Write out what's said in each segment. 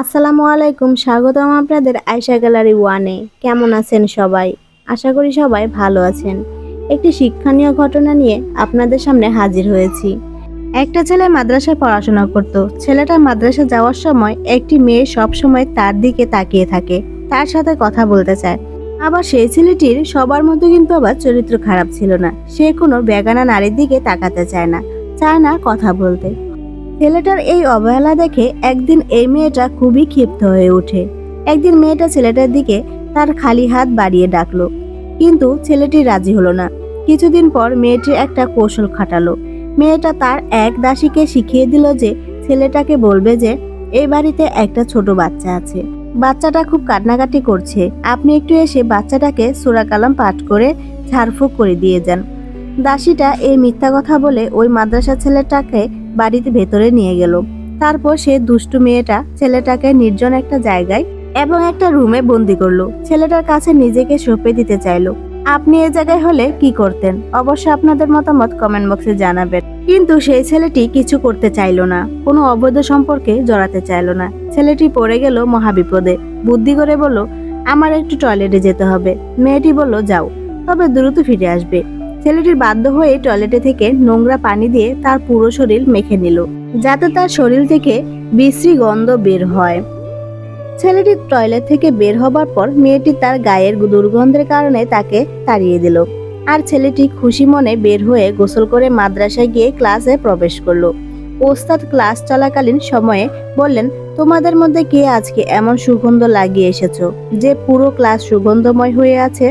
আসসালামু আলাইকুম, স্বাগতম আপনাদের আয়শা গ্যালারি ওয়ানে। কেমন আছেন সবাই? আশা করি সবাই ভালো আছেন। একটি শিক্ষণীয় ঘটনা নিয়ে আপনাদের সামনে হাজির হয়েছি। একটা ছেলে মাদ্রাসায় পড়াশোনা করত। ছেলেটা মাদ্রাসা যাওয়ার সময় একটি মেয়ে সব সময় তার দিকে তাকিয়ে থাকে, তার সাথে কথা বলতে চায়। আবার সেই ছেলেটির সবার মধ্যে কিন্তু আবার চরিত্র খারাপ ছিল না। সে কোনো বেগানা নারীর দিকে তাকাতে চায় না চায় না কথা বলতে। ছেলেটার এই অবহেলা দেখে একদিন এই মেয়েটা খুবই ক্ষিপ্ত হয়ে ওঠে। একদিন মেয়েটা ছেলেটার দিকে তার খালি হাত বাড়িয়ে ডাকলো। কিন্তু ছেলেটি রাজি হলো না। কিছুদিন পর মেয়েটির একটা কৌশল খাটালো। মেয়েটা তার এক দাসীকে শিখিয়ে দিল যে ছেলেটাকে বলবে যে, এই বাড়িতে একটা ছোট বাচ্চা আছে। বাচ্চাটা খুব কান্নাকাটি করছে। আপনি একটু এসে বাচ্চাটাকে কালাম পাঠ করে ঝাড়ফুঁক করে দিয়ে যান। দাসীটা এই মিথ্যা কথা বলে ওই মাদ্রাসা ছেলেটাকে বাড়িতে ভেতরে নিয়ে গেল। তারপর সে দুষ্টু মেয়েটা ছেলেটাকে নির্জন একটা জায়গায় এবং একটা রুমে বন্দি করল। ছেলেটার কাছে নিজেকে সঁপে দিতে চাইলো। আপনি এ জায়গায় হলে কি করতেন? অবশ্যই আপনাদের মতামত কমেন্ট বক্সে জানাবেন। কিন্তু সেই ছেলেটি কিছু করতে চাইলো না। কোনো অবৈধ সম্পর্কে জড়াতে চাইলো না। ছেলেটি পড়ে গেল মহাবিপদে। বুদ্ধি করে বলল, আমার একটু টয়লেটে যেতে হবে। মেয়েটি বলল, যাও। তবে দ্রুত ফিরে আসবে। ছেলেটির বাধ্য হয়ে টয়লেটে থেকে নোংরা পানি দিয়ে তার পুরো শরীর মেখে নিল, যাতে তার শরীর থেকে বিশ্রী গন্ধ বের হয়। ছেলেটি টয়লেট থেকে বের হবার পর মেয়েটি তার গায়ের দুর্গন্ধের কারণে তাকে তাড়িয়ে দিল আর ছেলেটি খুশি মনে বের হয়ে গোসল করে মাদ্রাসায় গিয়ে ক্লাসে প্রবেশ করল। ওস্তাদ ক্লাস চলাকালীন সময়ে বললেন, তোমাদের মধ্যে কে আজকে এমন সুগন্ধ লাগিয়ে এসেছ যে পুরো ক্লাস সুগন্ধময় হয়ে আছে?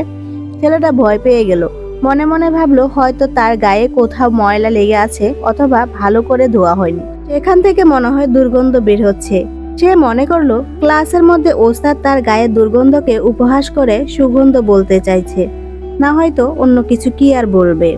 ছেলেটা ভয় পেয়ে গেল। মনে মনে ভাবলো হয়তো তার গায়ে কোথাও ময়লা লেগে আছে অথবা ভালো করে ধোয়া হয়নি। সেখান থেকে মনে হয় দুর্গন্ধ বের হচ্ছে। সে মনে করল ক্লাসের মধ্যে ওস্তাদ তার গায়ের দুর্গন্ধকে উপহাস করে সুগন্ধ বলতে চাইছে। না হয়তো অন্য কিছু কি আর বলবে।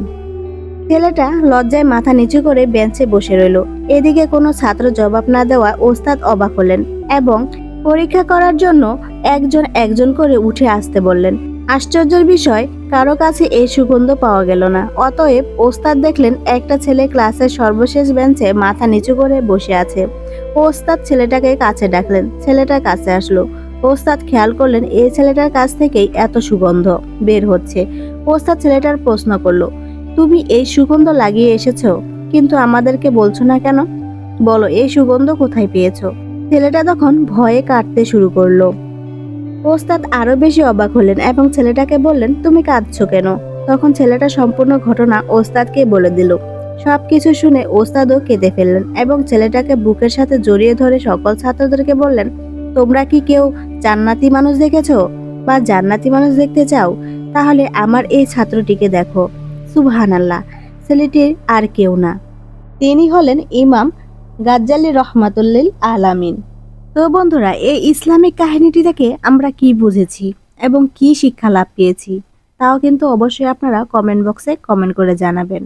ছেলেটা লজ্জায় মাথা নিচু করে বেঞ্চে বসে রইল। এদিকে কোনো ছাত্র জবাব না দেওয়া ওস্তাদ অবাক হলেন এবং পরীক্ষা করার জন্য একজন একজন করে উঠে আসতে বললেন আশ্চর্যের বিষয়, কারও কাছে এই সুগন্ধ পাওয়া গেল না। অতএব ওস্তাদ দেখলেন একটা ছেলে ক্লাসের সর্বশেষ বেঞ্চে মাথা নিচু করে বসে আছে। ওস্তাদ ছেলেটাকে কাছে ডাকলেন ছেলেটার কাছে আসলো। ওস্তাদ খেয়াল করলেন এই ছেলেটার কাছ থেকেই এত সুগন্ধ বের হচ্ছে। ওস্তাদ ছেলেটার প্রশ্ন করল, তুমি এই সুগন্ধ লাগিয়ে এসেছ? কিন্তু আমাদেরকে বলছো না কেন? বলো, এই সুগন্ধ কোথায় পেয়েছ? ছেলেটা তখন ভয়ে কাটতে শুরু করল। ওস্তাদ আরও বেশি অবাক হলেন এবং ছেলেটাকে বললেন, তুমি কাঁদছো কেন? তখন ছেলেটা সম্পূর্ণ ঘটনা ওস্তাদকে বলে দিল। সব কিছু শুনে ওস্তাদও কেঁদে ফেললেন এবং ছেলেটাকে বুকের সাথে জড়িয়ে ধরে সকল ছাত্রদেরকে বললেন, তোমরা কি কেউ জান্নাতি মানুষ দেখেছ বা জান্নাতি মানুষ দেখতে চাও? তাহলে আমার এই ছাত্রটিকে দেখো। সুবহানাল্লাহ, ছেলেটির আর কেউ না। তিনি হলেন ইমাম গাজ্জালি রহমাতুল্লিল আলামিন। তো বন্ধুরা, এই ইসলামিক কাহিনীটি থেকে আমরা কি বুঝেছি এবং কি শিক্ষা লাভ পেয়েছি, তাও কিন্তু অবশ্যই আপনারা কমেন্ট বক্সে কমেন্ট করে জানাবেন।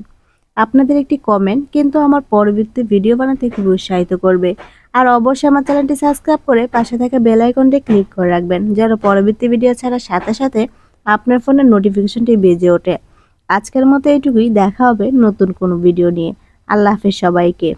আপনাদের একটি কমেন্ট কিন্তু আমার পরবর্তী ভিডিও বানাতে খুব উৎসাহিত করবে। আর অবশ্যই আমার চ্যানেলটি সাবস্ক্রাইব করে পাশে থাকা বেল আইকনটি ক্লিক করে রাখবেন, যেন পরবর্তী ভিডিও ছাড়ার সাথে সাথে আপনার ফোনের নোটিফিকেশনটি বেজে ওঠে। আজকের মতো এইটুকুই, দেখা হবে নতুন কোনো ভিডিও নিয়ে। আল্লাহ হাফেজ সবাইকে।